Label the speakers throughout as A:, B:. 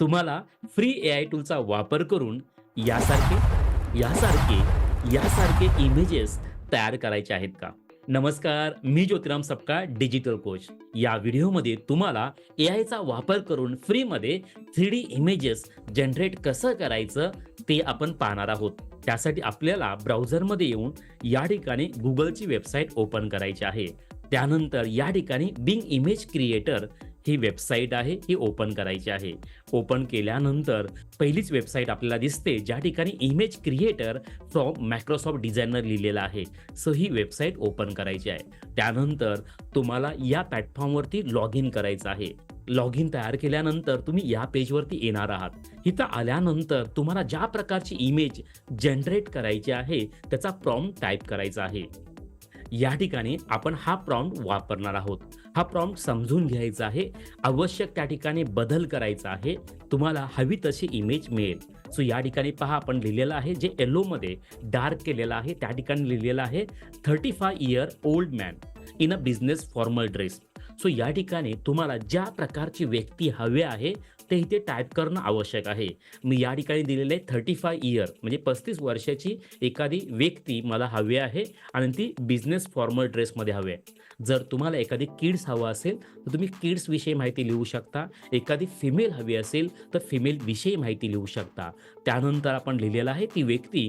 A: तुम्हाला free A I टूलचा वापर करून यासारखे यासारखे यासारखे इमेजेस तयार करायचे आहेत का? नमस्कार मी ज्योतिराम सपकाळ डिजिटल कोच या व्हिडिओमध्ये तुम्हाला ए आयचा वापर करून फ्रीमध्ये थ्री डी इमेजेस जनरेट कसं करायचं ते आपण पाहणार आहोत. त्यासाठी आपल्याला ब्राउझरमध्ये येऊन या ठिकाणी गुगलची वेबसाईट ओपन करायची आहे. त्यानंतर या ठिकाणी बिंग इमेज क्रिएटर ही वेबसाईट आहे ही ओपन करायची आहे. ओपन केल्यानंतर पहिलीच वेबसाईट आपल्याला दिसते ज्या ठिकाणी image creator from Microsoft Designer लिहिलेलं आहे. सो ही वेबसाईट ओपन करायची आहे. त्यानंतर तुम्हाला या प्लॅटफॉर्मवरती लॉग इन करायचं आहे. लॉग इन तयार केल्यानंतर तुम्ही या पेजवरती येणार आहात. इथं आल्यानंतर तुम्हाला ज्या प्रकारची इमेज जनरेट करायची आहे त्याचा प्रॉम टाईप करायचा आहे. या ठिकाणी आपण हा प्रॉम्प्ट वापरणार आहोत. हा प्रॉम्प्ट समजून घ्यायचा आहे. आवश्यक त्या ठिकाणी बदल करायचा आहे. तुम्हाला हवी तशी इमेज मिळेल. सो या ठिकाणी पहा आपण लिहिलेलं आहे जे येलोमध्ये डार्क केलेलं आहे त्या ठिकाणी लिहिलेलं आहे thirty five year old man in a business formal dress so या ठिकाणी तुम्हाला ज्या प्रकारची व्यक्ती हवे आहे ते इथे टाईप करणं आवश्यक आहे. मी या ठिकाणी दिलेले थर्टी फाय इयर म्हणजे पस्तीस वर्षाची एखादी व्यक्ती मला हवी आहे आणि ती बिझनेस फॉर्मल ड्रेसमध्ये हवी आहे. जर तुम्हाला एखादी किड्स हवं असेल तर तुम्ही किड्सविषयी माहिती लिहू शकता. एखादी फिमेल हवी असेल तर फिमेलविषयी माहिती लिहू शकता. त्यानंतर आपण लिहिलेलं आहे ती व्यक्ती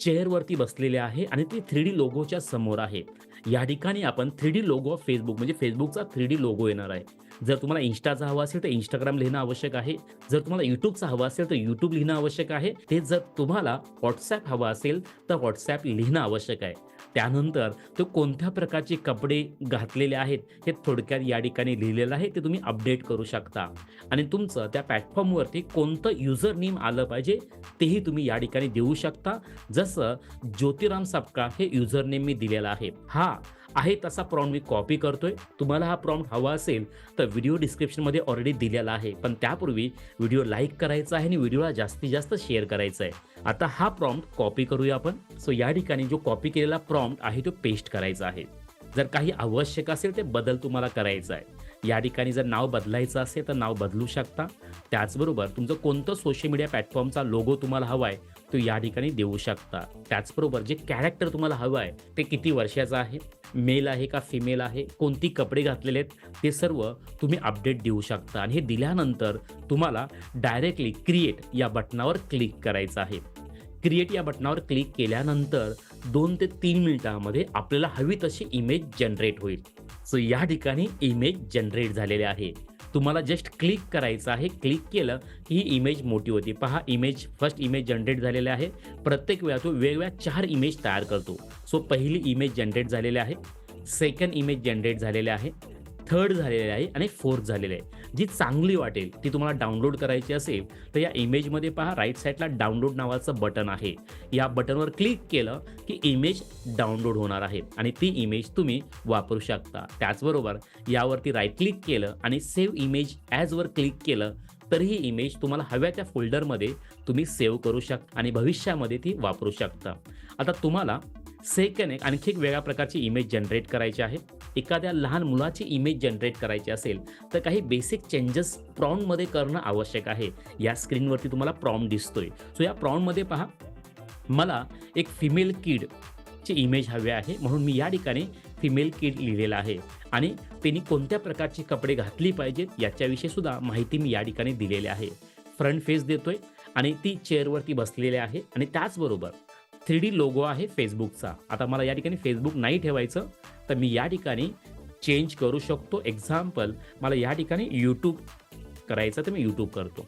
A: चेअरवरती बसलेली आहे आणि ती थ्री डी लोगोच्या समोर आहे. या ठिकाणी आपण three D logo of Facebook म्हणजे फेसबुकचा थ्री डी लोगो येणार आहे. जर तुम्हाला इन्स्टाचा हवा असेल तर इंस्टाग्राम लिहिणं आवश्यक आहे. जर तुम्हाला युट्यूबचा हवा असेल तर यूट्यूब लिहिणं आवश्यक आहे. ते जर तुम्हाला व्हॉट्सॲप हवा असेल तर व्हॉट्सॲप लिहिणं आवश्यक आहे. त्यानंतर तो कोणत्या प्रकारचे कपडे घातलेले आहेत हे थोडक्यात या ठिकाणी लिहिलेलं आहे. ते तुम्ही अपडेट करू शकता. आणि तुमचं त्या प्लॅटफॉर्मवरती कोणतं युजर नेम आलं पाहिजे तेही तुम्ही या ठिकाणी देऊ शकता. जसं ज्योतिराम सपकाळ हे युजर नेम मी दिलेलं आहे. हा आहे तसा प्रॉम्प्ट मी कॉपी करतोय. तुम्हाला हा प्रॉम्प्ट हवा असेल तर व्हिडिओ डिस्क्रिप्शनमध्ये ऑलरेडी दिलेला आहे. पण त्यापूर्वी व्हिडिओ लाईक करायचा आहे आणि व्हिडिओला जास्तीत जास्त शेअर करायचा आहे. आता हा प्रॉम्प्ट कॉपी करूया आपण. सो या ठिकाणी जो कॉपी केलेला प्रॉम्प्ट आहे तो पेस्ट करायचा आहे. जर काही आवश्यक असेल ते बदल तुम्हाला करायचा आहे. या ठिकाणी जर नाव बदलायचं असेल तर नाव बदलू शकता. त्याचबरोबर तुमचं कोणतं सोशल मीडिया प्लॅटफॉर्मचा लोगो तुम्हाला हवा आहे तो या ठिकाणी देऊ शकता. त्याचबरोबर जे कॅरेक्टर तुम्हाला हवं आहे ते किती वर्षाचं आहे मेल आहे का फिमेल आहे कोणती कपडे घातलेले आहेत ते सर्व तुम्ही अपडेट देऊ शकता. आणि हे दिल्यानंतर तुम्हाला डायरेक्टली क्रिएट या बटनावर क्लिक करायचं आहे. क्रिएट या बटनावर क्लिक केल्यानंतर दोन ते तीन मिनिटामध्ये आपल्याला हवी तशी इमेज जनरेट होईल. सो या ठिकाणी इमेज जनरेट झालेले आहे. तुम्हाला जस्ट क्लिक करायचं आहे. क्लिक केलं की ही इमेज मोठी होती. पहा इमेज फर्स्ट इमेज जनरेट झालेले आहे. प्रत्येक वेळा तो वेगवेगळ्या चार इमेज तयार करतो. सो पहिली इमेज जनरेट झालेली आहे. सेकंड इमेज जनरेट झालेले आहे. थर्ड झालेले आहे आणि फोर्थ झालेले आहे. जी चांगली वाटेल ती तुम्हाला डाउनलोड करायची असेल तर या इमेजमध्ये पहा राईट साईडला डाउनलोड नावाचं बटन आहे. या बटनवर क्लिक केलं की इमेज डाउनलोड होणार आहे आणि ती इमेज तुम्ही वापरू शकता. त्याचबरोबर यावरती राईट क्लिक केलं आणि सेव्ह इमेज ॲजवर क्लिक केलं तर ही इमेज तुम्हाला हव्या त्या फोल्डरमध्ये तुम्ही सेव्ह करू शकता आणि भविष्यामध्ये ती वापरू शकता. आता तुम्हाला सेकंड एक आणखी एक वेगळ्या प्रकारची इमेज जनरेट करायची आहे. एखाद्या लहान मुलाची इमेज जनरेट करायची असेल तर काही बेसिक चेंजेस प्रॉनमध्ये करणं आवश्यक आहे. या स्क्रीनवरती तुम्हाला प्रॉम दिसतोय. सो या प्रॉनमध्ये पहा मला एक फिमेल किड ची इमेज हवी आहे म्हणून मी या ठिकाणी फिमेल किड लिहिलेलं आहे. आणि त्यांनी कोणत्या प्रकारचे कपडे घातली पाहिजेत याच्याविषयी सुद्धा माहिती मी या ठिकाणी दिलेली आहे. फ्रंट फेस देतोय आणि ती चेअरवरती बसलेली आहे. आणि त्याचबरोबर थ्री डी लोगो आहे फेसबुकचा. आता मला या ठिकाणी फेसबुक नाही ठेवायचं तर मी या ठिकाणी चेंज करू शकतो. एक्झाम्पल मला या ठिकाणी यूट्यूब करायचं तर मी यूट्यूब करतो.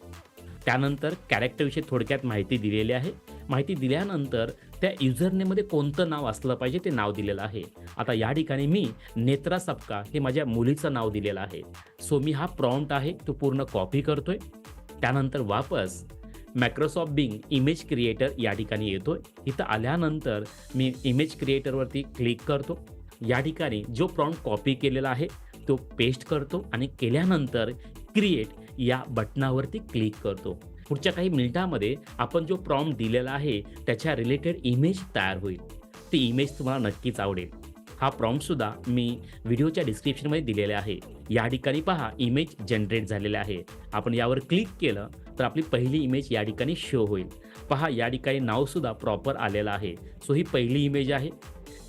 A: त्यानंतर कॅरेक्टरविषयी थोडक्यात माहिती दिलेली आहे. माहिती दिल्यानंतर त्या युजरनेमध्ये कोणतं नाव असलं पाहिजे ते नाव दिलेलं आहे. आता या ठिकाणी मी नेत्रा सपका हे माझ्या मुलीचं नाव दिलेलं आहे. सो मी हा प्रॉम्प्ट आहे तो पूर्ण कॉपी करतोय. त्यानंतर वापस मायक्रोसॉफ्ट बिंग इमेज क्रिएटर या ठिकाणी येतोय. इथं आल्यानंतर मी इमेज क्रिएटरवरती क्लिक करतो. या ठिकाणी जो प्रॉम्प्ट कॉपी केलेला आहे तो पेस्ट करतो आणि केल्यानंतर क्रिएट या बटनावरती क्लिक करतो. पुढच्या काही मिनिटामध्ये आपण जो प्रॉम्प्ट दिलेला आहे त्याच्या रिलेटेड इमेज तयार होईल. ती इमेज तुम्हाला नक्कीच आवडेल. हा प्रॉम्प्टसुद्धा मी व्हिडिओच्या डिस्क्रिप्शनमध्ये दिलेला आहे. या ठिकाणी पहा इमेज जनरेट झालेले आहे. आपण यावर क्लिक केलं तर आपली पहिली इमेज या ठिकाणी शो होईल. पहा या ठिकाणी नावसुद्धा प्रॉपर आलेलं आहे. सो ही पहिली इमेज आहे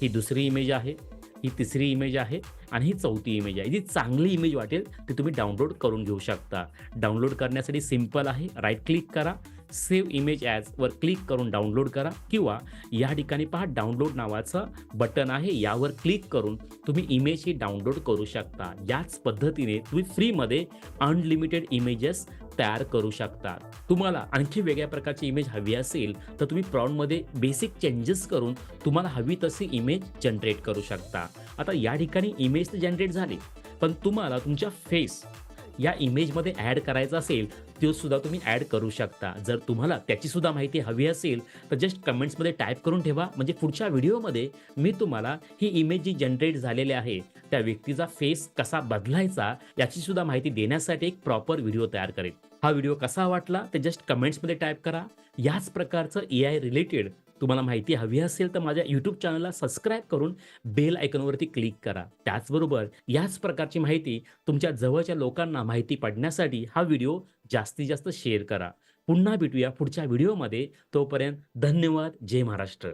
A: ही दुसरी इमेज आहे ही तिसरी इमेज आहे आणि ही चौथी इमेज आहे. जी चांगली इमेज वाटेल ती तुम्ही डाउनलोड करून घेऊ शकता. डाउनलोड करण्यासाठी सिंपल आहे राईट क्लिक करा. सेव्ह इमेज ॲज वर क्लिक करून डाउनलोड करा किंवा या ठिकाणी पहा डाउनलोड नावाचं बटन आहे यावर क्लिक करून तुम्ही इमेज ही डाउनलोड करू शकता. याच पद्धतीने तुम्ही फ्रीमध्ये अनलिमिटेड इमेजेस तयार करू शकता. तुम्हाला आणखी वेगळ्या प्रकारची इमेज हवी असेल तर तुम्ही प्रॉनमध्ये बेसिक चेंजेस करून तुम्हाला हवी तशी इमेज जनरेट करू शकता. आता या ठिकाणी इमेज तर जनरेट झाली पण तुम्हाला तुमच्या फेस या इमेजमध्ये ॲड करायचं असेल तो सुद्धा तुम्ही ॲड करू शकता. जर तुम्हाला त्याची सुद्धा माहिती हवी असेल तर जस्ट कमेंट्समध्ये टाईप करून ठेवा. म्हणजे पुढच्या व्हिडिओमध्ये मी तुम्हाला ही इमेज जी जनरेट झालेली आहे त्या व्यक्तीचा फेस कसा बदलायचा याची सुद्धा माहिती देण्यासाठी एक प्रॉपर व्हिडिओ तयार करेल हा व्हिडिओ कसा वाटला ते जस्ट कमेंट्समध्ये टाईप करा. याच प्रकारचं ए आय रिलेटेड तुम्हाला माहिती हवी असेल तर माझ्या यूट्यूब चॅनलला सबस्क्राईब करून बेल आयकॉनवरती क्लिक करा. त्याचबरोबर याच प्रकारची माहिती तुमच्या जवळच्या लोकांना माहिती पडण्यासाठी हा व्हिडिओ जास्तीत जास्त शेअर करा. पुन्हा भेटूया पुढच्या व्हिडिओमध्ये तोपर्यंत धन्यवाद. जय महाराष्ट्र.